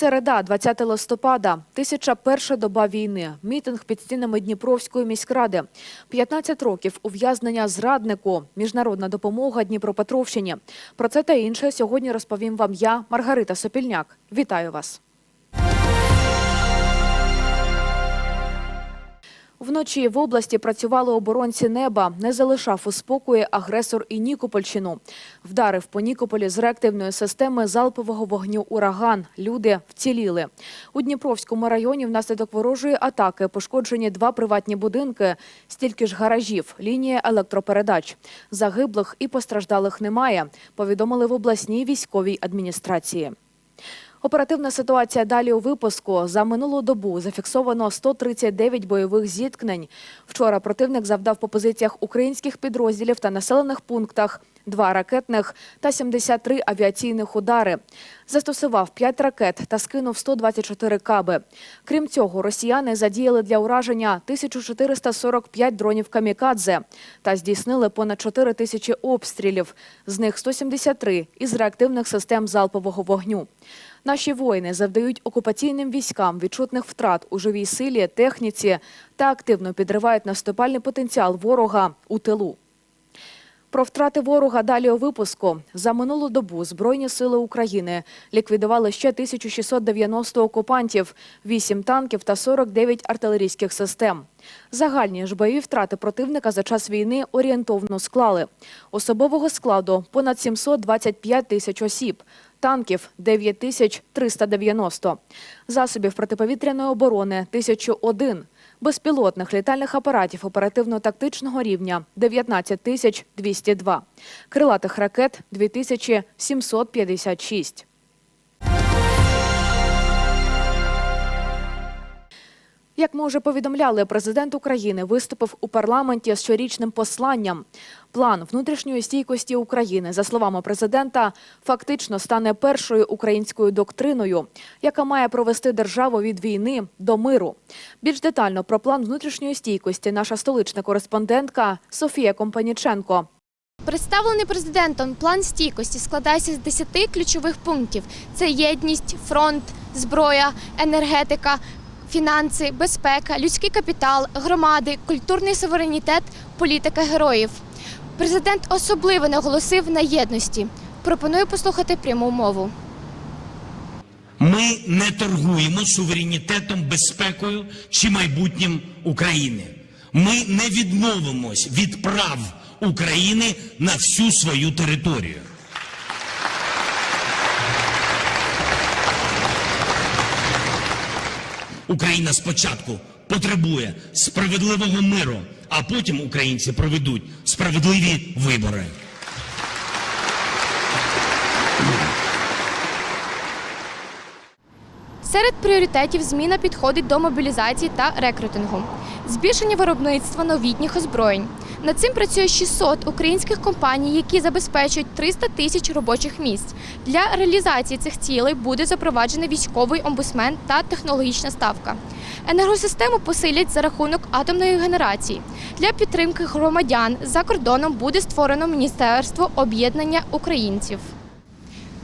Середа, 20 листопада, 1001 доба війни. Мітинг під стінами Дніпровської міськради. 15 років ув'язнення зраднику. Міжнародна допомога Дніпропетровщині. Про це та інше сьогодні розповім вам я, Маргарита Сопільняк. Вітаю вас. Вночі в області працювали оборонці неба. Не залишав у спокої агресор і Нікопольщину. Вдарив по Нікополі з реактивної системи залпового вогню ураган. Люди вціліли. У Дніпровському районі внаслідок ворожої атаки пошкоджені два приватні будинки, стільки ж гаражів, лінія електропередач. Загиблих і постраждалих немає, повідомили в обласній військовій адміністрації. Оперативна ситуація далі у випуску. За минулу добу зафіксовано 139 бойових зіткнень. Вчора противник завдав по позиціях українських підрозділів та населених пунктах два ракетних та 73 авіаційних удари. Застосував 5 ракет та скинув 124 каби. Крім цього, росіяни задіяли для ураження 1445 дронів камікадзе та здійснили понад 4 тисячі обстрілів. З них 173 із реактивних систем залпового вогню. Наші воїни завдають окупаційним військам відчутних втрат у живій силі, техніці та активно підривають наступальний потенціал ворога у тилу. Про втрати ворога далі у випуску. За минулу добу Збройні сили України ліквідували ще 1690 окупантів, 8 танків та 49 артилерійських систем. Загальні ж бойові втрати противника за час війни орієнтовно склали. Особового складу понад 725 тисяч осіб, танків 9 тисяч 390, засобів протиповітряної оборони – 1001, безпілотних літальних апаратів оперативно-тактичного рівня 19 тисяч 202, крилатих ракет 2756. Як ми вже повідомляли, президент України виступив у парламенті з щорічним посланням. План внутрішньої стійкості України, за словами президента, фактично стане першою українською доктриною, яка має провести державу від війни до миру. Більш детально про план внутрішньої стійкості наша столична кореспондентка Софія Компаніченко. Представлений президентом план стійкості складається з 10 ключових пунктів: це єдність, фронт, зброя, енергетика, фінанси, безпека, людський капітал, громади, культурний суверенітет, політика героїв. Президент особливо наголосив на єдності. Пропоную послухати пряму мову. Ми не торгуємо суверенітетом, безпекою чи майбутнім України. Ми не відмовимось від прав України на всю свою територію. Україна спочатку потребує справедливого миру, а потім українці проведуть справедливі вибори. Серед пріоритетів зміна підходить до мобілізації та рекрутингу, збільшення виробництва новітніх озброєнь. Над цим працює 600 українських компаній, які забезпечують 300 тисяч робочих місць. Для реалізації цих цілей буде запроваджений військовий омбусмен та технологічна ставка. Енергосистему посилять за рахунок атомної генерації. Для підтримки громадян за кордоном буде створено Міністерство об'єднання українців.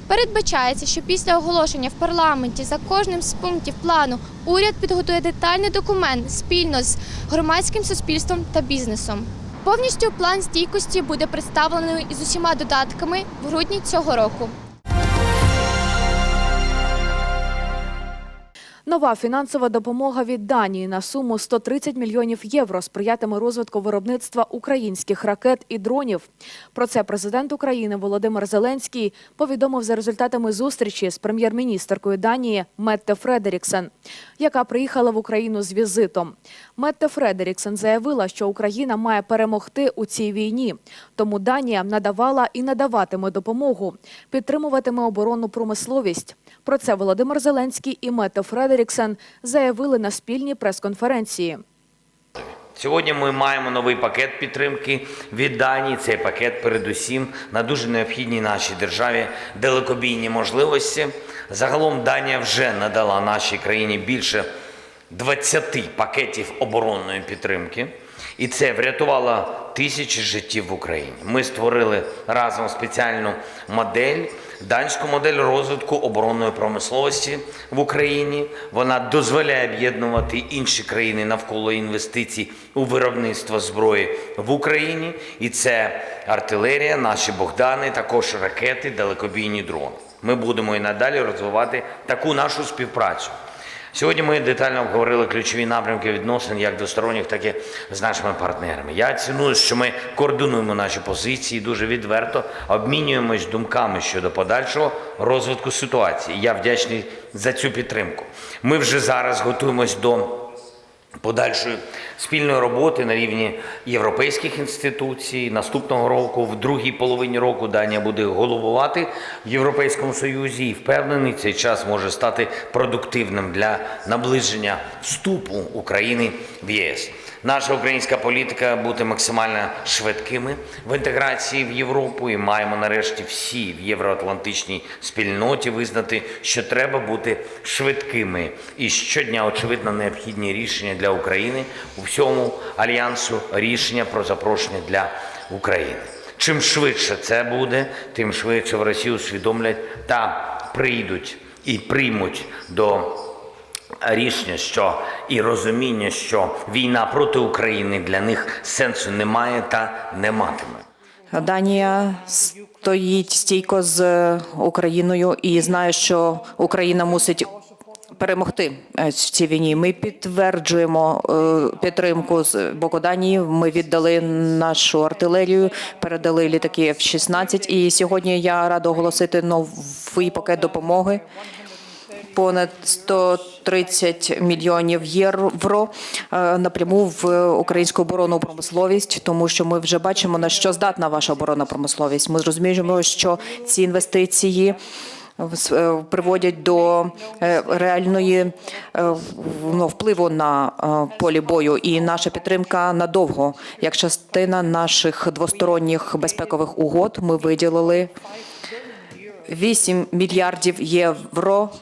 Передбачається, що після оголошення в парламенті за кожним з пунктів плану уряд підготує детальний документ спільно з громадським суспільством та бізнесом. Повністю план стійкості буде представлений із усіма додатками в грудні цього року. Нова фінансова допомога від Данії на суму 130 мільйонів євро сприятиме розвитку виробництва українських ракет і дронів. Про це президент України Володимир Зеленський повідомив за результатами зустрічі з прем'єр-міністеркою Данії Метте Фредеріксен, яка приїхала в Україну з візитом. Метте Фредеріксен заявила, що Україна має перемогти у цій війні. Тому Данія надавала і надаватиме допомогу, підтримуватиме оборонну промисловість. Про це Володимир Зеленський і Метте Фредеріксен заявили на спільній прес-конференції. Сьогодні ми маємо новий пакет підтримки від Данії. Цей пакет, передусім, на дуже необхідній нашій державі далекобійні можливості. Загалом Данія вже надала нашій країні більше 20 пакетів оборонної підтримки, і це врятувало тисячі життів в Україні. Ми створили разом спеціальну модель, данську модель розвитку оборонної промисловості в Україні. Вона дозволяє об'єднувати інші країни навколо інвестицій у виробництво зброї в Україні. І це артилерія, наші Богдани, також ракети, далекобійні дрони. Ми будемо і надалі розвивати таку нашу співпрацю. Сьогодні ми детально обговорили ключові напрямки відносин як двосторонніх, так і з нашими партнерами. Я ціную, що ми координуємо наші позиції, дуже відверто обмінюємось думками щодо подальшого розвитку ситуації. Я вдячний за цю підтримку. Ми вже зараз готуємось до подальшої спільної роботи на рівні європейських інституцій. Наступного року, в другій половині року, Данія буде головувати в Європейському Союзі і впевнений, цей час може стати продуктивним для наближення вступу України в ЄС. Наша українська політика бути максимально швидкими в інтеграції в Європу і маємо нарешті всі в євроатлантичній спільноті визнати, що треба бути швидкими. І щодня, очевидно, необхідні рішення для України у всьому альянсу рішення про запрошення для України. Чим швидше це буде, тим швидше в Росії усвідомлять та прийдуть і приймуть до рішення, що і розуміння, що війна проти України для них сенсу немає та не матиме. Данія стоїть стійко з Україною і знає, що Україна мусить перемогти е, в цій війні. Ми підтверджуємо е, підтримку з боку Данії. Ми віддали нашу артилерію, передали літаки F-16. І сьогодні я рада оголосити новий пакет допомоги понад 130 мільйонів євро е, напряму в українську оборонну промисловість, тому що ми вже бачимо на що здатна ваша оборонна промисловість. Ми розуміємо, що ці інвестиції. в- е, Приводять до е, реальної е, ну, впливу на е, полі бою, і наша підтримка надовго. Як частина наших двосторонніх безпекових угод, ми виділили 8 мільярдів євро е,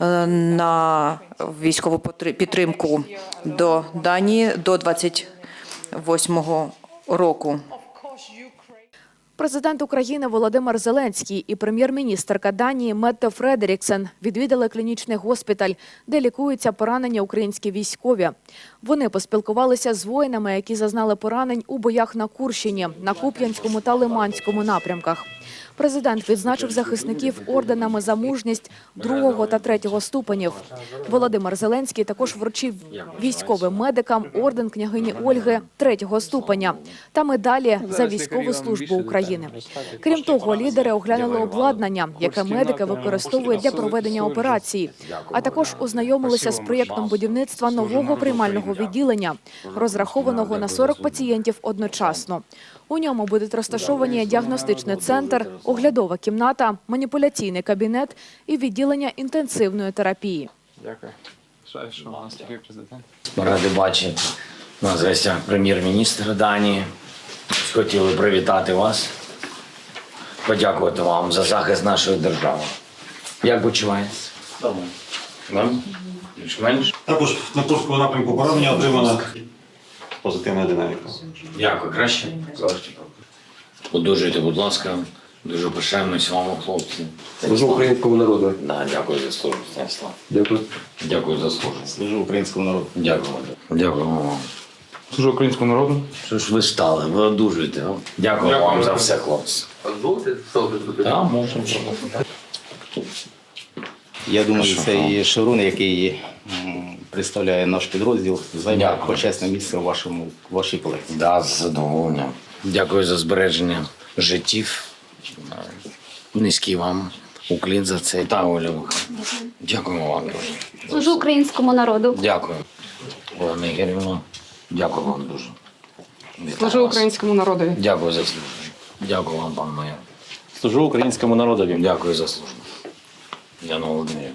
на військову підтримку до Данії до 28 року. Президент України Володимир Зеленський і прем'єр-міністрка Данії Метте Фредеріксен відвідали клінічний госпіталь, де лікуються поранені українські військові. Вони поспілкувалися з воїнами, які зазнали поранень у боях на Курщині, на Куп'янському та Лиманському напрямках. Президент відзначив захисників орденами за мужність другого та третього ступенів. Володимир Зеленський також вручив військовим медикам орден княгині Ольги третього ступеня та медалі за військову службу України. Крім того, лідери оглянули обладнання, яке медики використовують для проведення операцій, а також ознайомилися з проєктом будівництва нового приймального відділення, розрахованого на 40 пацієнтів одночасно. У ньому будуть розташовані діагностичний центр, оглядова кімната, маніпуляційний кабінет і відділення інтенсивної терапії. Дякую. Жаль, що у нас такий президент. Ми раді бачити на гостях прем'єр-міністра Данії. Хотіли привітати вас, подякувати вам за захист нашої держави. Як почуваєтесь? Добре. Більш-менш? Також на Курському напрямку поранення отримано позитивна динаміка. Дякую, краще. Одужуйте, будь ласка. Дуже пишаємось вам, хлопці. Служу українському народу. Да, дякую за службу, Станіслав. Дякую. Дякую за службу. Служу українському народу. Дякую. Дякую вам. Служу українському народу. Що ж ви стали? Ви одужуєте. а? Дякую вам за все, хлопці. Так, можемо. Я думаю, цей Шарун, який представляє наш підрозділ, займе почесне місце у вашому вашій колекції. Да, з задоволенням. Дякую за збереження життів. Низький вам уклін за це. Та Оля. Дякуємо вам дуже. Служу українському народу. Дякую. Олена Ігорівна, дякую вам дуже. Вітаю Служу вас. українському народові. Дякую за службу. Дякую вам, пан майор. Служу українському народові. Дякую за службу. Яна Володимирівна.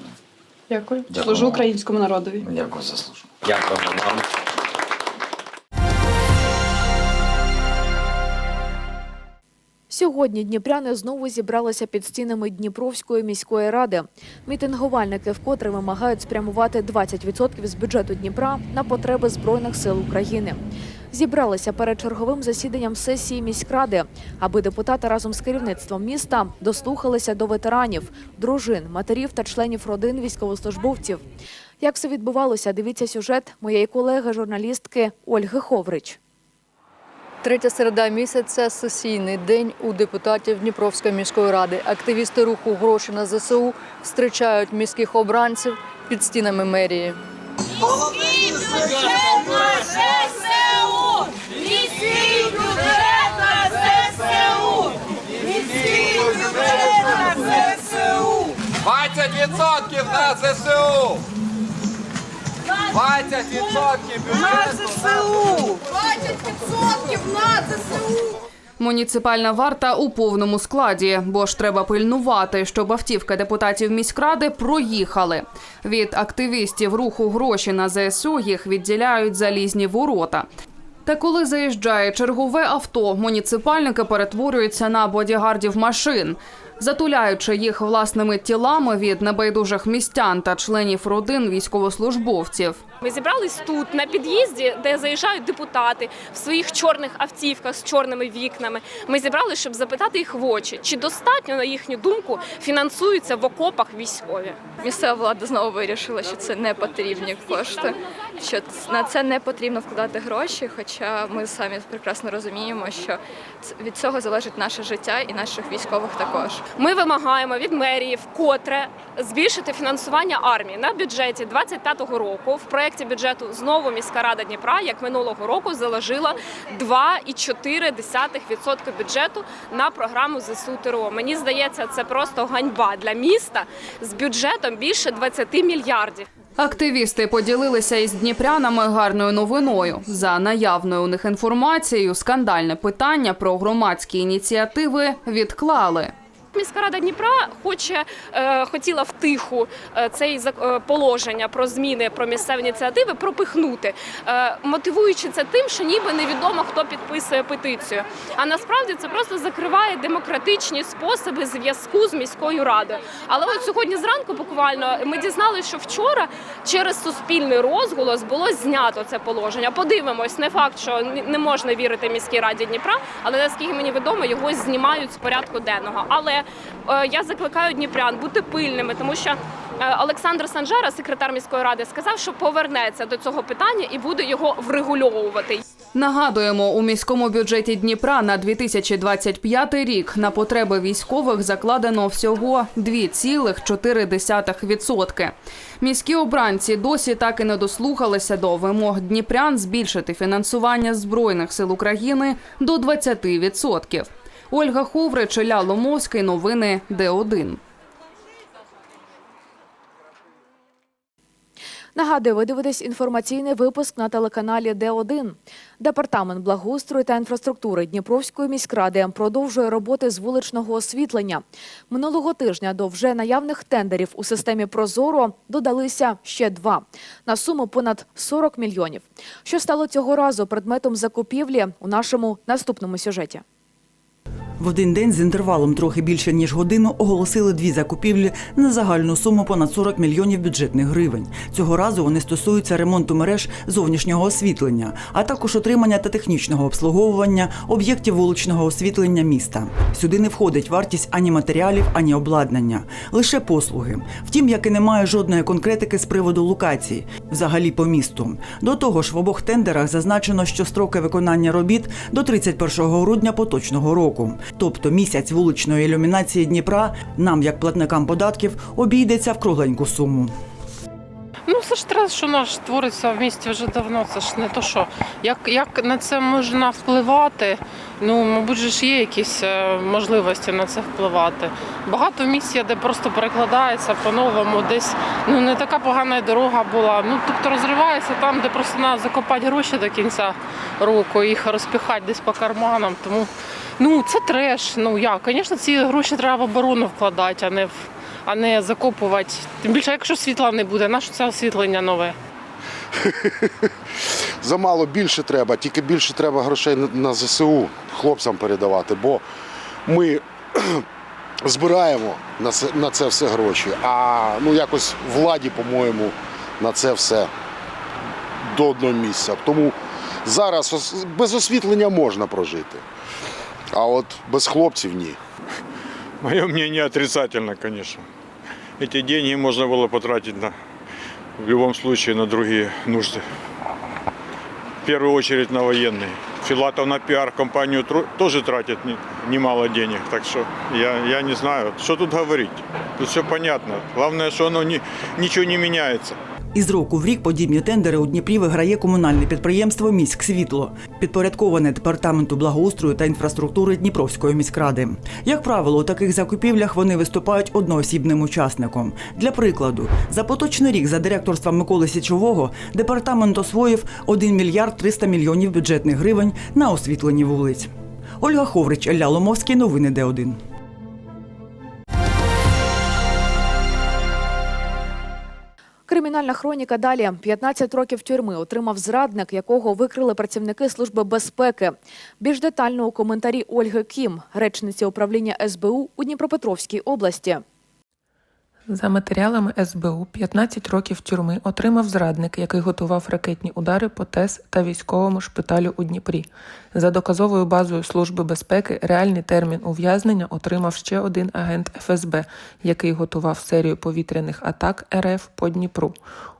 Дякую. Дякую Служу вам. українському народові. Дякую за службу. Дякую вам. Сьогодні дніпряни знову зібралися під стінами Дніпровської міської ради. Мітингувальники вкотре вимагають спрямувати 20% з бюджету Дніпра на потреби Збройних сил України. Зібралися перед черговим засіданням сесії міськради, аби депутати разом з керівництвом міста дослухалися до ветеранів, дружин, матерів та членів родин військовослужбовців. Як все відбувалося, дивіться сюжет моєї колеги, журналістки Ольги Ховрич. Третя середа місяця сесійний день у депутатів Дніпровської міської ради. Активісти руху гроші на ЗСУ зустрічають міських обранців під стінами мерії. відсотків на ЗСУ! 20% бюджету! Муніципальна варта у повному складі, бо ж треба пильнувати, щоб автівки депутатів міськради проїхали. Від активістів руху гроші на ЗСУ їх відділяють залізні ворота. Та коли заїжджає чергове авто, муніципальники перетворюються на бодігардів машин, затуляючи їх власними тілами від небайдужих містян та членів родин військовослужбовців. Ми зібрались тут на під'їзді, де заїжджають депутати в своїх чорних автівках з чорними вікнами. Ми зібрались, щоб запитати їх в очі, чи достатньо, на їхню думку, фінансуються в окопах військові. Місцева влада знову вирішила, що це не потрібні кошти, що на це не потрібно вкладати гроші. Хоча ми самі прекрасно розуміємо, що від цього залежить наше життя і наших військових також. Ми вимагаємо від мерії вкотре збільшити фінансування армії на бюджеті 25-го року. В проєкті бюджету знову міська рада Дніпра, як минулого року, заложила 2,4% бюджету на програму ЗСУ ТРО. Мені здається, це просто ганьба для міста з бюджетом більше 20 мільярдів. Активісти поділилися із дніпрянами гарною новиною. За наявною у них інформацією, скандальне питання про громадські ініціативи відклали. Міська рада Дніпра хоче е, хотіла втиху е, цей е, положення про зміни про місцеві ініціативи пропихнути, мотивуючи це тим, що ніби невідомо хто підписує петицію. А насправді це просто закриває демократичні способи зв'язку з міською радою. Але от сьогодні зранку буквально ми дізналися, що вчора через суспільний розголос було знято це положення. Подивимось, не факт, що не можна вірити міській раді Дніпра, але наскільки мені відомо, його знімають з порядку денного. Але я закликаю дніпрян бути пильними, тому що е, Олександр Санжара, секретар міської ради, сказав, що повернеться до цього питання і буде його врегульовувати. Нагадуємо, у міському бюджеті Дніпра на 2025 рік на потреби військових закладено всього 2,4%. Міські обранці досі так і не дослухалися до вимог дніпрян збільшити фінансування збройних сил України до 20%. Ольга Ховрич, Ілля Ломовський. Новини Д1. Нагадую, ви дивитесь інформаційний випуск на телеканалі Д1. Департамент благоустрою та інфраструктури Дніпровської міськради продовжує роботи з вуличного освітлення. Минулого тижня до вже наявних тендерів у системі Прозоро додалися ще два на суму понад 40 мільйонів. Що стало цього разу предметом закупівлі у нашому наступному сюжеті? В один день з інтервалом трохи більше ніж годину оголосили дві закупівлі на загальну суму понад 40 мільйонів бюджетних гривень. Цього разу вони стосуються ремонту мереж зовнішнього освітлення, а також отримання та технічного обслуговування об'єктів вуличного освітлення міста. Сюди не входить вартість ані матеріалів, ані обладнання, лише послуги. Втім, як і немає жодної конкретики з приводу локацій, взагалі по місту. До того ж, в обох тендерах зазначено, що строки виконання робіт до 31 грудня поточного року. Тобто місяць вуличної ілюмінації Дніпра нам, як платникам податків, обійдеться в кругленьку суму. Ну, це ж трес, що наш твориться в місті вже давно. Це ж не то, що як, як на це можна впливати. Ну, мабуть, ж є якісь е, можливості на це впливати. Багато місць є, де просто перекладається по-новому, десь ну не така погана дорога була. Ну тобто розривається там, де просто треба закопати гроші до кінця року, їх розпіхати десь по карманам. Тому ну це треш. Ну як, звісно, ці гроші треба в оборону вкладати, а не в а не закопувати. Тим більше, якщо світла не буде, на що це освітлення нове? Замало більше треба, тільки більше треба грошей на- на ЗСУ хлопцям передавати, бо ми збираємо на це, на це все гроші, а ну якось владі, по-моєму, на це все до одного місця. Тому зараз без освітлення можна прожити, а от без хлопців ні. Мое мнение отрицательно, конечно. Эти деньги можно было потратить на, в любом случае на другие нужды. В первую очередь на военные. Филатов на пиар-компанию тоже тратит не- немало денег, так что я, я не знаю, что тут говорить. Тут все понятно. Главное, что оно не, ничего не меняется. Із року в рік подібні тендери у Дніпрі виграє комунальне підприємство «Міськсвітло», підпорядковане департаменту благоустрою та інфраструктури Дніпровської міськради. Як правило, у таких закупівлях вони виступають одноосібним учасником. Для прикладу, за поточний рік за директорства Миколи Січового департамент освоїв 1 мільярд 300 мільйонів бюджетних гривень на освітлені вулиць. Ольга Ховрич, Елля Ломовський, новини Д1. Кримінальна хроніка далі. 15 років тюрми отримав зрадник, якого викрили працівники Служби безпеки. Більш детально у коментарі Ольги Кім, речниці управління СБУ у Дніпропетровській області. За матеріалами СБУ 15 років тюрми отримав зрадник, який готував ракетні удари по ТЕС та військовому шпиталю у Дніпрі. За доказовою базою Служби безпеки реальний термін ув'язнення отримав ще один агент ФСБ, який готував серію повітряних атак РФ по Дніпру.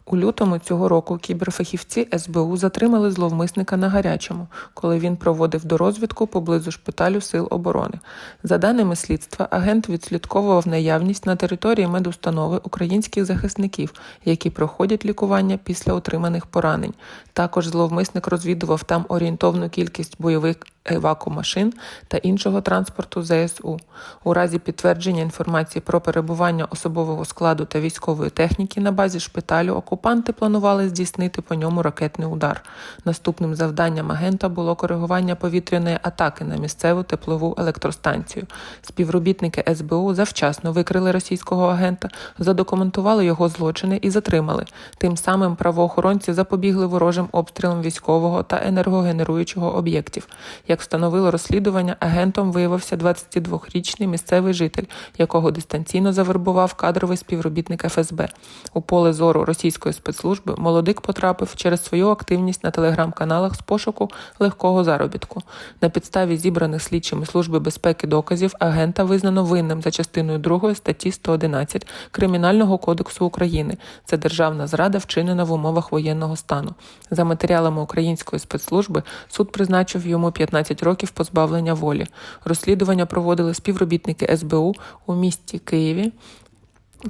У лютому цього року кіберфахівці СБУ затримали зловмисника на гарячому, коли він проводив дорозвідку поблизу шпиталю Сил оборони. За даними слідства, агент відслідковував наявність на території медустанови українських захисників, які проходять лікування після отриманих поранень. Також зловмисник розвідував там орієнтовну кількість бойових евакумашин та іншого транспорту ЗСУ. У разі підтвердження інформації про перебування особового складу та військової техніки на базі шпиталю окупанти планували здійснити по ньому ракетний удар. Наступним завданням агента було коригування повітряної атаки на місцеву теплову електростанцію. Співробітники СБУ завчасно викрили російського агента, задокументували його злочини і затримали. Тим самим правоохоронці запобігли ворожим обстрілам військового та енергогенеруючого об'єктів. Як встановило розслідування, агентом виявився 22-річний місцевий житель, якого дистанційно завербував кадровий співробітник ФСБ. У поле зору російської спецслужби молодик потрапив через свою активність на телеграм-каналах з пошуку легкого заробітку. На підставі зібраних слідчими Служби безпеки доказів агента визнано винним за частиною 2 статті 111 Кримінального кодексу України. Це державна зрада, вчинена в умовах воєнного стану. За матеріалами української спецслужби суд призначив йому 15 років позбавлення волі. Розслідування проводили співробітники СБУ у місті Києві.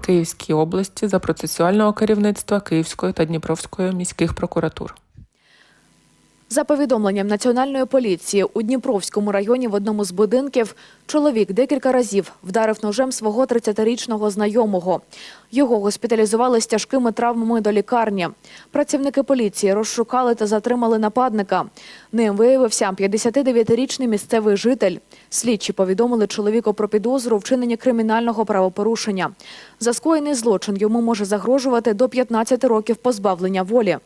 Київській області за процесуального керівництва Київської та Дніпровської міських прокуратур. За повідомленням національної поліції у Дніпровському районі в одному з будинків чоловік декілька разів вдарив ножем свого 30-річного знайомого. Його госпіталізували з тяжкими травмами до лікарні. Працівники поліції розшукали та затримали нападника. Ним виявився 59-річний місцевий житель. Слідчі повідомили чоловіку про підозру вчинення кримінального правопорушення. За скоєний злочин йому може загрожувати до 15 років позбавлення волі.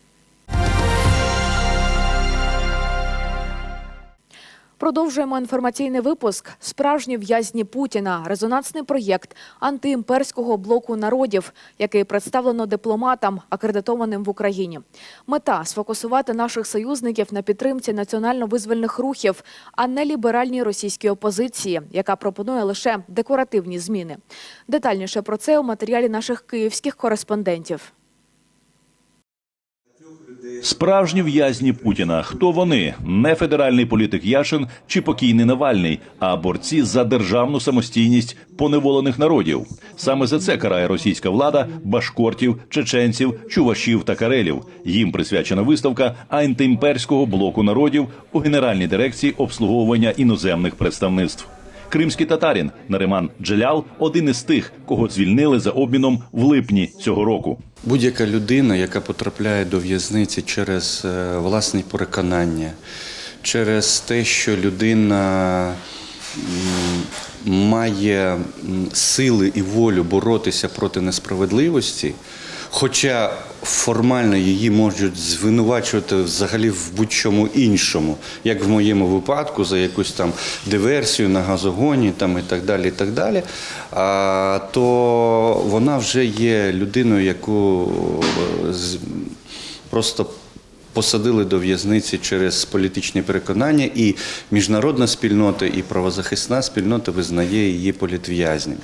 Продовжуємо інформаційний випуск. Справжні в'язні Путіна резонансний проєкт антиімперського блоку народів, який представлено дипломатам, акредитованим в Україні. Мета сфокусувати наших союзників на підтримці національно-визвольних рухів, а не ліберальній російській опозиції, яка пропонує лише декоративні зміни. Детальніше про це у матеріалі наших київських кореспондентів. Справжні в'язні Путіна. Хто вони? Не федеральний політик Яшин чи покійний Навальний, а борці за державну самостійність поневолених народів. Саме за це карає російська влада башкортів, чеченців, чувашів та карелів. Їм присвячена виставка антиімперського блоку народів у генеральній дирекції обслуговування іноземних представництв. Кримський татарін Нариман Джелял один із тих, кого звільнили за обміном в липні цього року. Будь-яка людина, яка потрапляє до в'язниці через е, власні переконання, через те, що людина має сили і волю боротися проти несправедливості, Хоча формально її можуть звинувачувати взагалі в будь-чому іншому, як в моєму випадку, за якусь там диверсію на газогоні там, і так далі. І так далі. А, то вона вже є людиною, яку е, просто посадили до в'язниці через політичні переконання, і міжнародна спільнота, і правозахисна спільнота визнає її політв'язнем.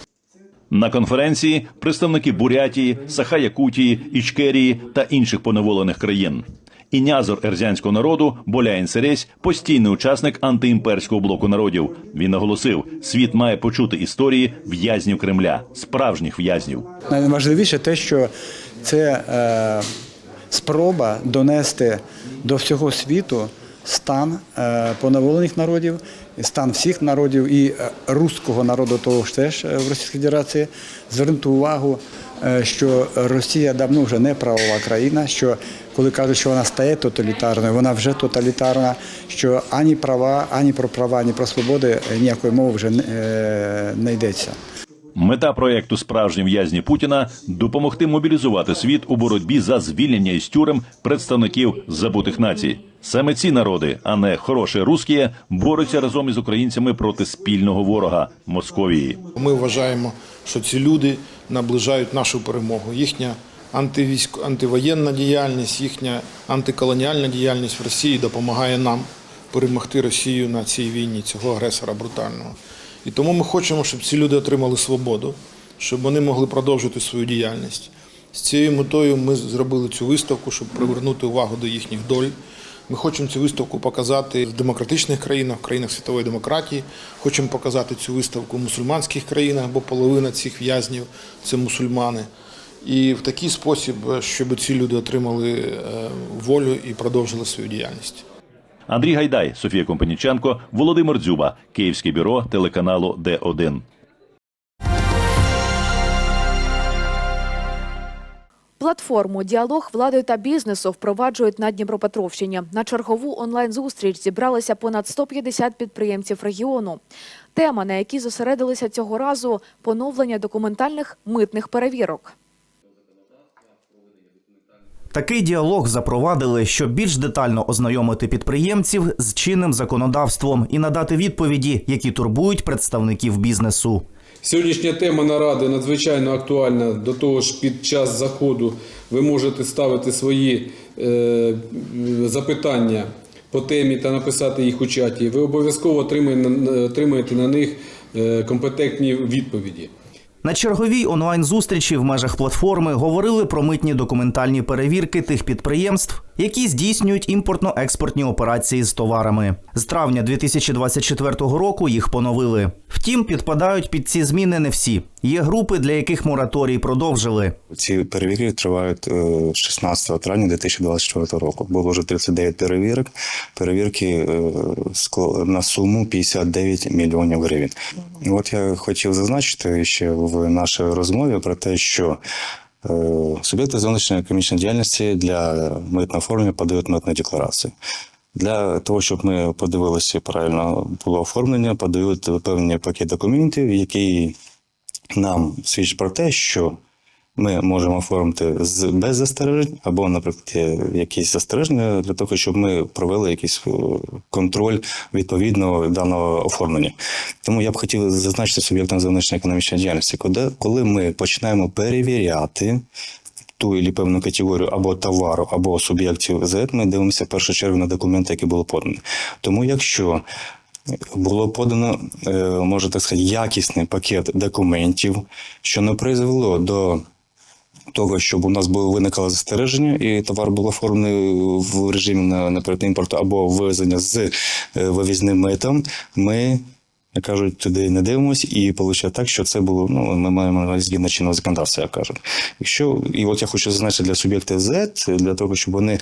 На конференції представники Бурятії, Саха-Якутії, Ічкерії та інших поневолених країн. Інязор ерзянського народу Боляєн Сересь – постійний учасник антиімперського блоку народів. Він наголосив, світ має почути історії в'язнів Кремля, справжніх в'язнів. Найважливіше те, що це е, спроба донести до всього світу стан е, поневолених народів, стан всіх народів і е, руського народу того ж теж е, в Російській Федерації, звернути увагу, що Росія давно вже не правова країна, що коли кажуть, що вона стає тоталітарною, вона вже тоталітарна, що ані права, ані про права, ані про свободи ніякої мови вже не йдеться. Мета проєкту Справжні в'язні Путіна допомогти мобілізувати світ у боротьбі за звільнення із тюрем представників забутих націй. Саме ці народи, а не хороші русські, борються разом із українцями проти спільного ворога Московії. Ми вважаємо, що ці люди наближають нашу перемогу. Їхня антивійсько, антивоєнна діяльність, їхня антиколоніальна діяльність в Росії допомагає нам перемогти Росію на цій війні, цього агресора брутального. І тому ми хочемо, щоб ці люди отримали свободу, щоб вони могли продовжити свою діяльність. З цією метою ми зробили цю виставку, щоб привернути увагу до їхніх доль. Ми хочемо цю виставку показати в демократичних країнах, в країнах світової демократії. Хочемо показати цю виставку в мусульманських країнах, бо половина цих в'язнів це мусульмани. І в такий спосіб, щоб ці люди отримали е, волю і продовжили свою діяльність. Андрій Гайдай, Софія Компаніченко, Володимир Дзюба, Київське бюро телеканалу Д1. Платформу Діалог влади та бізнесу впроваджують на Дніпропетровщині. На чергову онлайн-зустріч зібралися понад 150 підприємців регіону. Тема, на якій зосередилися цього разу – поновлення документальних митних перевірок. Такий діалог запровадили, щоб більш детально ознайомити підприємців з чинним законодавством і надати відповіді, які турбують представників бізнесу. Сьогоднішня тема наради надзвичайно актуальна. До того ж, під час заходу ви можете ставити свої е, запитання по темі та написати їх у чаті. Ви обов'язково отримаєте, на них е, компетентні відповіді. На черговій онлайн-зустрічі в межах платформи говорили про митні документальні перевірки тих підприємств, які здійснюють імпортно-експортні операції з товарами. З травня 2024 року їх поновили. Втім, підпадають під ці зміни не всі. Є групи, для яких мораторій продовжили. Ці перевірки тривають е, з 16 травня 2024 року. Було вже 39 перевірок. Перевірки е, на суму 59 мільйонів гривень. От я хотів зазначити ще в нашій розмові про те, що е, суб'єкти зовнішньої економічної діяльності для митного оформлення подають митну декларацію. Для того, щоб ми подивилися правильно було оформлення, подають певний пакет документів, який нам свідчить про те, що ми можемо оформити з без застережень, або, наприклад, якісь застереження для того, щоб ми провели якийсь е, контроль відповідного даного оформлення. Тому я б хотів зазначити суб'єктом зовнішньої економічної діяльності, коли, ми починаємо перевіряти. Ту і певну категорію або товару, або суб'єктів ЗЕТ, ми дивимося в першу чергу на документи, які були подані. Тому якщо було подано, е, можна так сказати, якісний пакет документів, що не призвело до того, щоб у нас було виникало застереження, і товар був оформлений в режимі на- наприклад, імпорту або ввезення з е, вивізним митом, ми. Як кажуть, туди не дивимося, і виходить так, що це було. Ну ми маємо на чинного законодавства, як кажуть. Якщо і от я хочу зазначити для суб'єкта Z, для того, щоб вони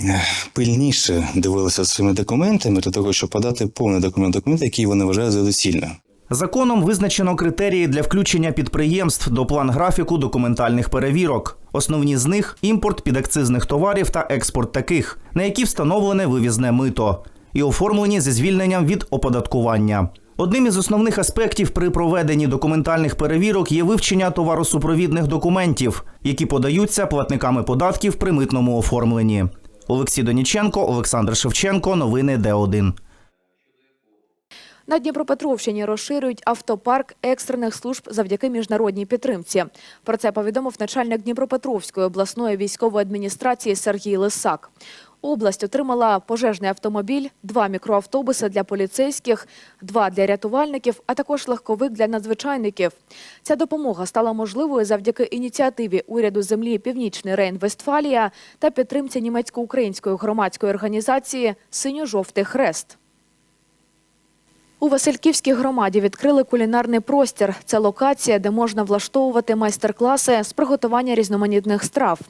е, пильніше дивилися своїми документами, для того, щоб подати повний документ документ, який вони вважають за доцільне. Законом визначено критерії для включення підприємств до план-графіку документальних перевірок. Основні з них імпорт підакцизних товарів та експорт таких, на які встановлене вивізне мито, і оформлені зі звільненням від оподаткування. Одним із основних аспектів при проведенні документальних перевірок є вивчення товаросупровідних документів, які подаються платниками податків при митному оформленні. Олексій Доніченко, Олександр Шевченко. Новини Д1. На Дніпропетровщині розширюють автопарк екстрених служб завдяки міжнародній підтримці. Про це повідомив начальник Дніпропетровської обласної військової адміністрації Сергій Лисак. Область отримала пожежний автомобіль, два мікроавтобуси для поліцейських, два для рятувальників, а також легковик для надзвичайників. Ця допомога стала можливою завдяки ініціативі уряду землі Північний Рейн-Вестфалія та підтримці німецько-української громадської організації Синьо-жовтий хрест. У Васильківській громаді відкрили кулінарний простір. Це локація, де можна влаштовувати майстер-класи з приготування різноманітних страв.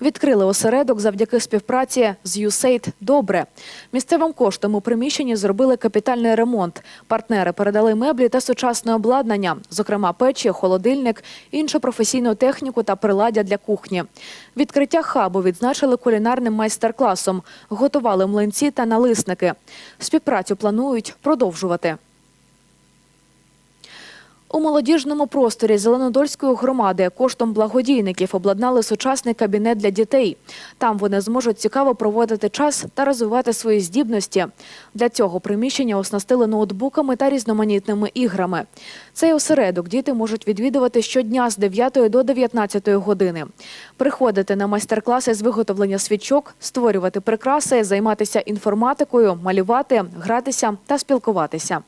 Відкрили осередок завдяки співпраці з USAID «Добре». Місцевим коштом у приміщенні зробили капітальний ремонт. Партнери передали меблі та сучасне обладнання, зокрема печі, холодильник, іншу професійну техніку та приладдя для кухні. Відкриття хабу відзначили кулінарним майстер-класом. Готували млинці та налисники. Співпрацю планують продовжувати. У молодіжному просторі Зеленодольської громади коштом благодійників обладнали сучасний кабінет для дітей. Там вони зможуть цікаво проводити час та розвивати свої здібності. Для цього приміщення оснастили ноутбуками та різноманітними іграми. Цей осередок діти можуть відвідувати щодня з 9 до 19 години. Приходити на майстер-класи з виготовлення свічок, створювати прикраси, займатися інформатикою, малювати, гратися та спілкуватися.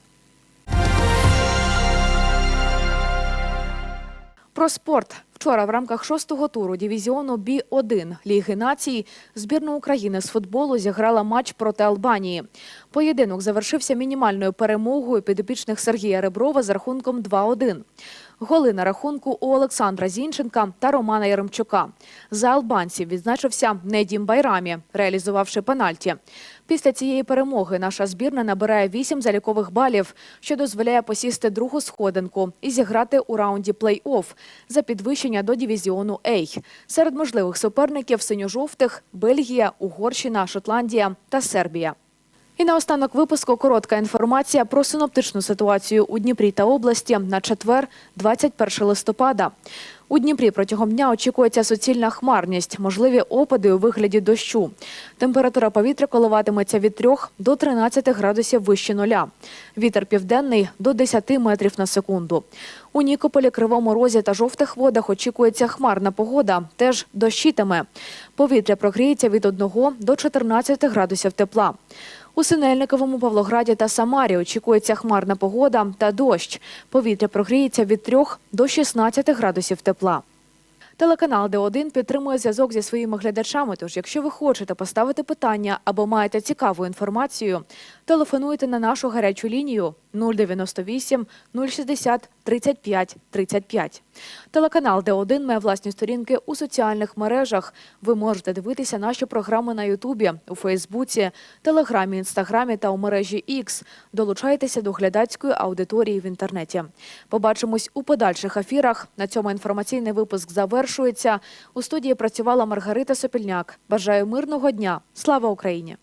Про спорт. Вчора в рамках шостого туру дивізіону Бі-1 Ліги націй збірна України з футболу зіграла матч проти Албанії. Поєдинок завершився мінімальною перемогою підопічних Сергія Реброва з рахунком 2-1. Голи на рахунку у Олександра Зінченка та Романа Яремчука. За албанців відзначився Недім Байрамі, реалізувавши пенальті. Після цієї перемоги наша збірна набирає 8 залікових балів, що дозволяє посісти другу сходинку і зіграти у раунді плей-офф за підвищення до дивізіону «Ей». Серед можливих суперників синьо-жовтих – Бельгія, Угорщина, Шотландія та Сербія. І наостанок випуску коротка інформація про синоптичну ситуацію у Дніпрі та області на четвер, 21 листопада. У Дніпрі протягом дня очікується суцільна хмарність, можливі опади у вигляді дощу. Температура повітря коливатиметься від 3 до 13 градусів вище нуля. Вітер південний до 10 метрів на секунду. У Нікополі, Кривому Розі та жовтих водах очікується хмарна погода, теж дощитиме. Повітря прогріється від 1 до 14 градусів тепла. У Синельниковому, Павлограді та Самарі очікується хмарна погода та дощ. Повітря прогріється від 3 до 16 градусів тепла. Телеканал Д1 підтримує зв'язок зі своїми глядачами. Тож, якщо ви хочете поставити питання або маєте цікаву інформацію, телефонуйте на нашу гарячу лінію 098 060 35 35. Телеканал Д1 має власні сторінки у соціальних мережах. Ви можете дивитися наші програми на Ютубі, у Фейсбуці, Телеграмі, Інстаграмі та у мережі X. Долучайтеся до глядацької аудиторії в інтернеті. Побачимось у подальших ефірах. На цьому інформаційний випуск завершується. У студії працювала Маргарита Сопільняк. Бажаю мирного дня. Слава Україні!